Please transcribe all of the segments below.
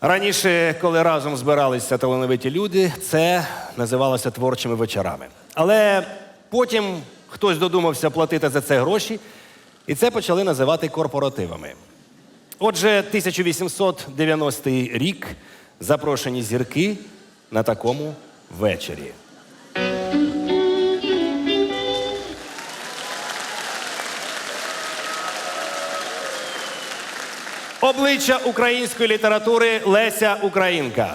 Раніше, коли разом збиралися талановиті люди, це називалося творчими вечорами. Але потім хтось додумався платити за це гроші, і це почали називати корпоративами. Отже, 1890 рік запрошені зірки на такому вечорі. Обличчя української літератури Леся Українка.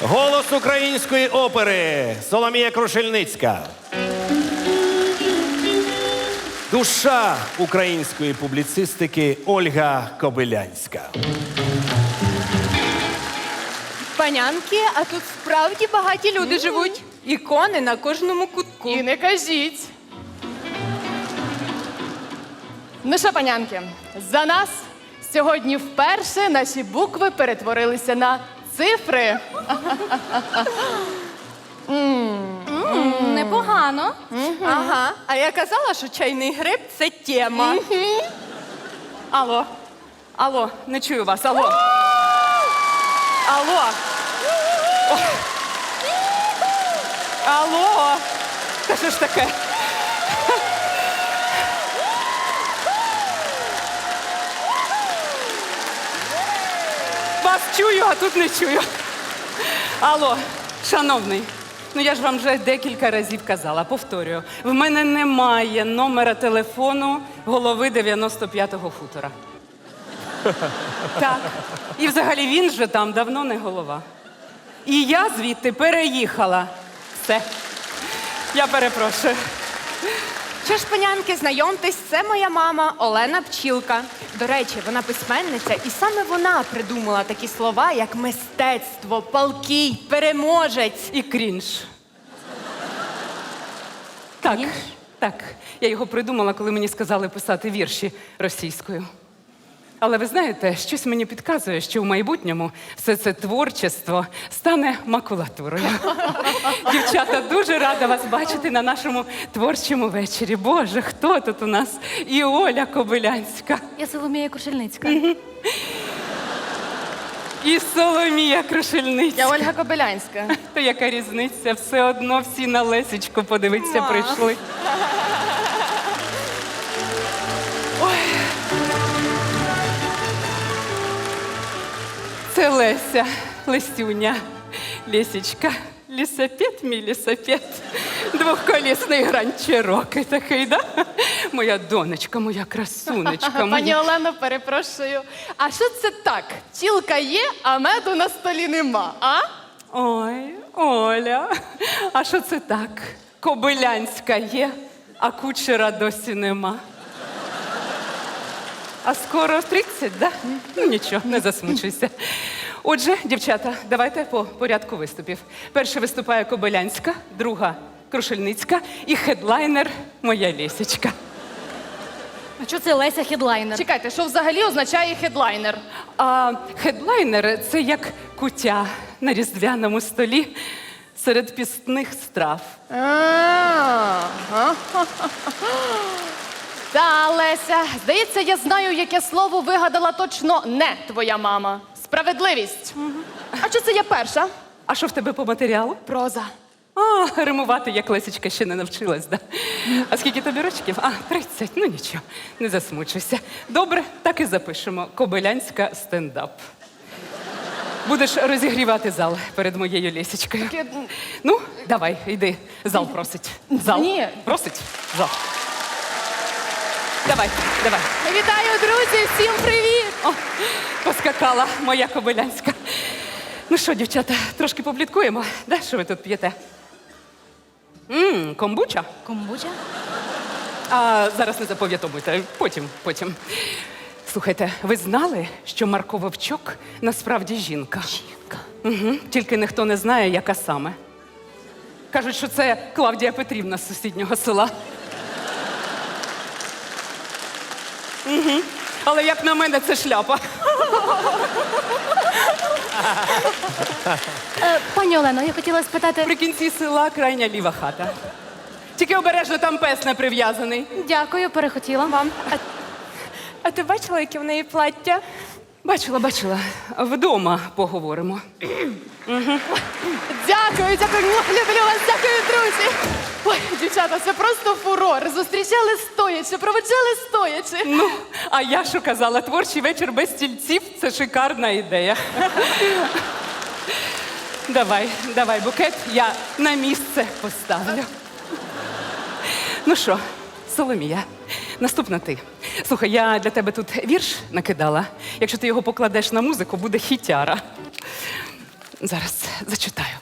Голос української опери Соломія Крушельницька. Душа української публіцистики Ольга Кобилянська. Панянки, а тут справді багаті люди живуть. Ікони на кожному кутку. І не кажіть. Ну що, панянки, за нас сьогодні вперше наші букви перетворилися на цифри. Непогано. Ага. А я казала, що чайний гриб це тема. Алло. Алло, не чую вас. Алло. Алло. Алло. Та що ж таке? Вас чую, а тут не чую. Алло, шановний, ну я ж вам вже декілька разів казала, повторюю, в мене немає номера телефону голови 95-го хутора. Так. І взагалі він же там давно не голова. І я звідти переїхала. Все. Я перепрошую. Що ж, панянки, знайомтесь, це моя мама Олена Пчілка. До речі, вона письменниця, і саме вона придумала такі слова, як мистецтво, палкий, переможець. І крінж. Так, так. Я його придумала, коли мені сказали писати вірші російською. Але ви знаєте, щось мені підказує, що в майбутньому все це творчество стане макулатурою. Дівчата, дуже рада вас бачити на нашому творчому вечорі. Боже, хто тут у нас? І Оля Кобилянська, Я Соломія Крушельницька. і Соломія Крушельниця. Я Ольга Кобилянська. То яка різниця? Все одно всі на Лесічку подивитися прийшли. Це Леся, Лесюня, Лісічка. Лісапет, мій лісапет. Двохколісний гранчерок такий, да? Моя донечка, моя красунечка. Пані моя... Олено, перепрошую. А що це так? Тілка є, а меду на столі нема, а? Ой, Оля, а що це так? Кобилянська є, а кучера досі нема. А скоро 30, да? Ну нічого, не засмучуйся. Отже, дівчата, давайте по порядку виступів. Перша виступає Кобилянська, друга Крушельницька і хедлайнер моя Лісічка. А що це Леся Хедлайнер? Чекайте, що взагалі означає хедлайнер? А хедлайнер це як кутя на різдвяному столі серед пісних страв. А, Та, Леся, здається, я знаю, яке слово вигадала точно не твоя мама. Справедливість. А що це я перша? А що в тебе по матеріалу? Проза. А, римувати, як Лесічка, ще не навчилась, да? А скільки тобі рочків? А, 30. Ну нічого, не засмучуйся. Добре, так і запишемо. Кобилянська стендап. Будеш розігрівати зал перед моєю Лесічкою. Ну, давай, йди. Зал просить. Зал Ні. просить. Зал. Давай, давай. Вітаю, друзі! Всім привіт! О, поскакала моя кобилянська. Ну що, дівчата, трошки попліткуємо. Да, що ви тут п'єте? Мм, комбуча? Комбуча? А зараз не запам'ятовуйте, потім, потім. Слухайте, ви знали, що Марко Вовчок насправді жінка? Жінка. Угу. Тільки ніхто не знає, яка саме. Кажуть, що це Клавдія Петрівна з сусіднього села. Угу. Але як на мене, це шляпа. Е, пані Олено, я хотіла спитати. При кінці села крайня ліва хата. Тільки обережно там пес не прив'язаний. Дякую, перехотіла. Вам. А ти бачила, яке в неї плаття? Бачила, бачила. Вдома поговоримо. Дякую, дякую, люблю вас, дякую, друзі. Ой, дівчата, це просто фурор. Зустрічали стоячи, проведжали стоячи. Ну, а я що казала, творчий вечір без стільців це шикарна ідея. давай, давай, букет, я на місце поставлю. Ну що, Соломія, наступна ти. Слухай, я для тебе тут вірш накидала. Якщо ти його покладеш на музику, буде хітяра. Зараз зачитаю.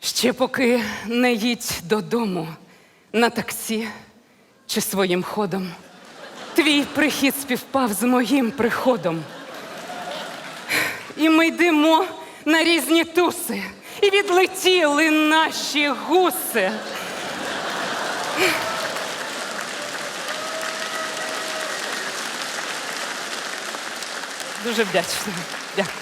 Ще поки не їдь додому на таксі чи своїм ходом. Твій прихід співпав з моїм приходом. І ми йдемо на різні туси, і відлетіли наші гуси. Дуже вдячна. Дякую.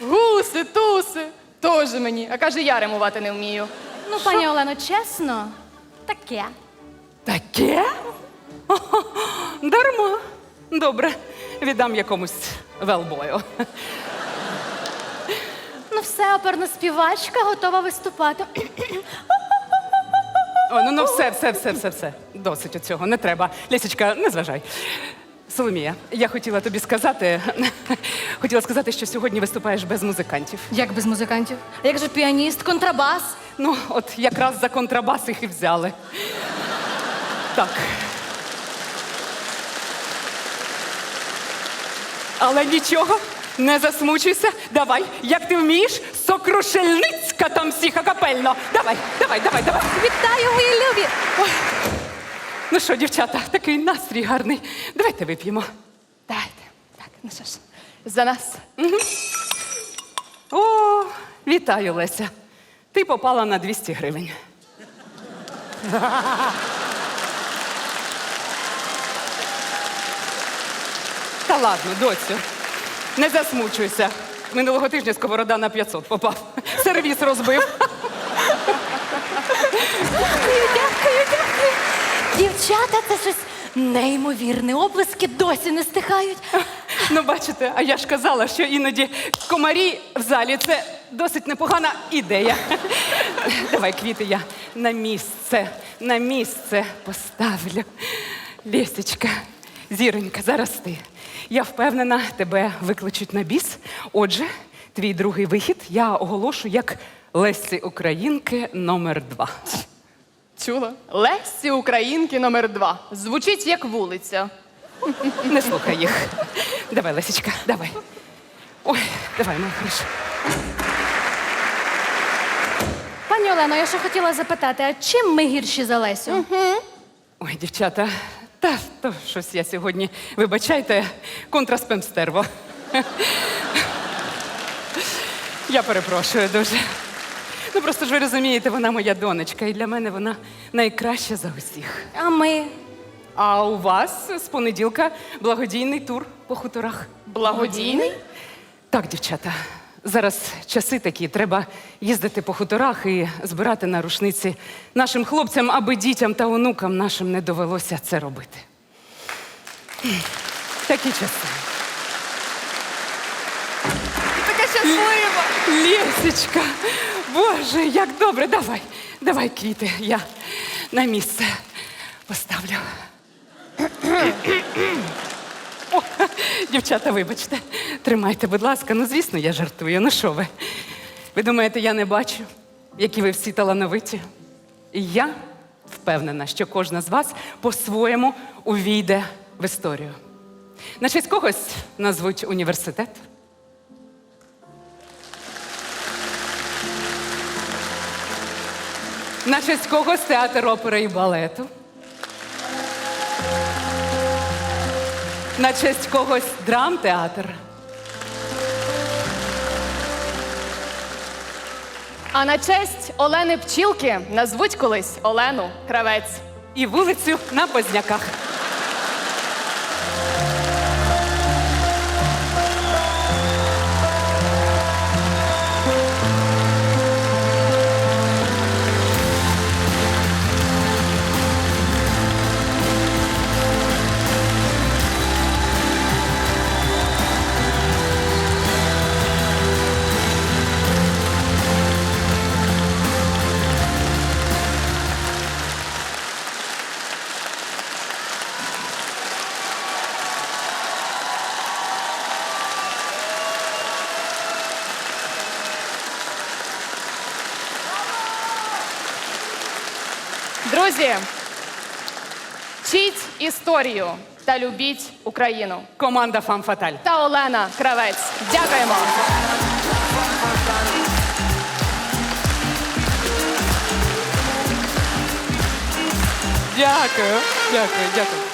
Гуси, туси. Тоже мені. А каже, я римувати не вмію. Ну, пані Олено, чесно, таке. Таке? Дарма. Добре, віддам якомусь велбою. Ну, все, оперна співачка готова виступати. О, ну, ну все, все, все, все, все. Досить цього, не треба. Лісечка, не зважай. Соломія, я хотіла тобі сказати, хотіла сказати, що сьогодні виступаєш без музикантів. Як без музикантів? А як же піаніст, контрабас? Ну, от якраз за контрабас їх і взяли. Так. Але нічого, не засмучуйся. Давай, як ти вмієш, сокрушельницька там всіх акапельно. Давай, давай, давай, давай. Вітаю, мої любі! Ну що, дівчата, такий настрій гарний. Давайте вип'ємо. Давайте. Так, ну що ж, за нас. О, вітаю, Леся. Ти попала на 200 гривень. Та ладно, доцю, не засмучуйся. Минулого тижня сковорода на 500 попав. Сервіс розбив. Дякую, дякую, дякую. Дівчата, це щось неймовірне. Оплески досі не стихають. Ну, бачите, а я ж казала, що іноді комарі в залі це досить непогана ідея. Давай, квіти, я на місце, на місце поставлю. Лєсечка, зіронька, зараз ти. Я впевнена, тебе викличуть на біс. Отже, твій другий вихід я оголошу як Лесі Українки номер два. Чула? Лесі Українки номер два. Звучить як вулиця. Не слухай їх. Давай, Лесічка, давай. Ой, давай, моя хороша. Пані Олено, я ще хотіла запитати, а чим ми гірші за Лесю? Ой, дівчата, та то щось я сьогодні, вибачайте, контраспемстерво. Я перепрошую дуже. Ну просто ж ви розумієте, вона моя донечка, і для мене вона найкраща за усіх. А ми? А у вас з понеділка благодійний тур по хуторах. Благодійний? Так, дівчата, зараз часи такі, треба їздити по хуторах і збирати на рушниці нашим хлопцям, аби дітям та онукам нашим не довелося це робити. Такі часи. Така щаслива. Лєсечка, Боже, як добре, давай, давай квіти, я на місце поставлю. Дівчата, вибачте, тримайте, будь ласка. Ну, звісно, я жартую. Ну що ви? Ви думаєте, я не бачу, які ви всі талановиті? І я впевнена, що кожна з вас по-своєму увійде в історію. На честь когось назвуть університет. На честь когось театр опери і балету. На честь когось драмтеатр. А на честь Олени Пчілки назвуть колись Олену Кравець. І вулицю на Позняках. Друзі, вчіть історію та любіть Україну. Команда Фам Фаталь. Та Олена Кравець. Дякуємо. Дякую, дякую, дякую.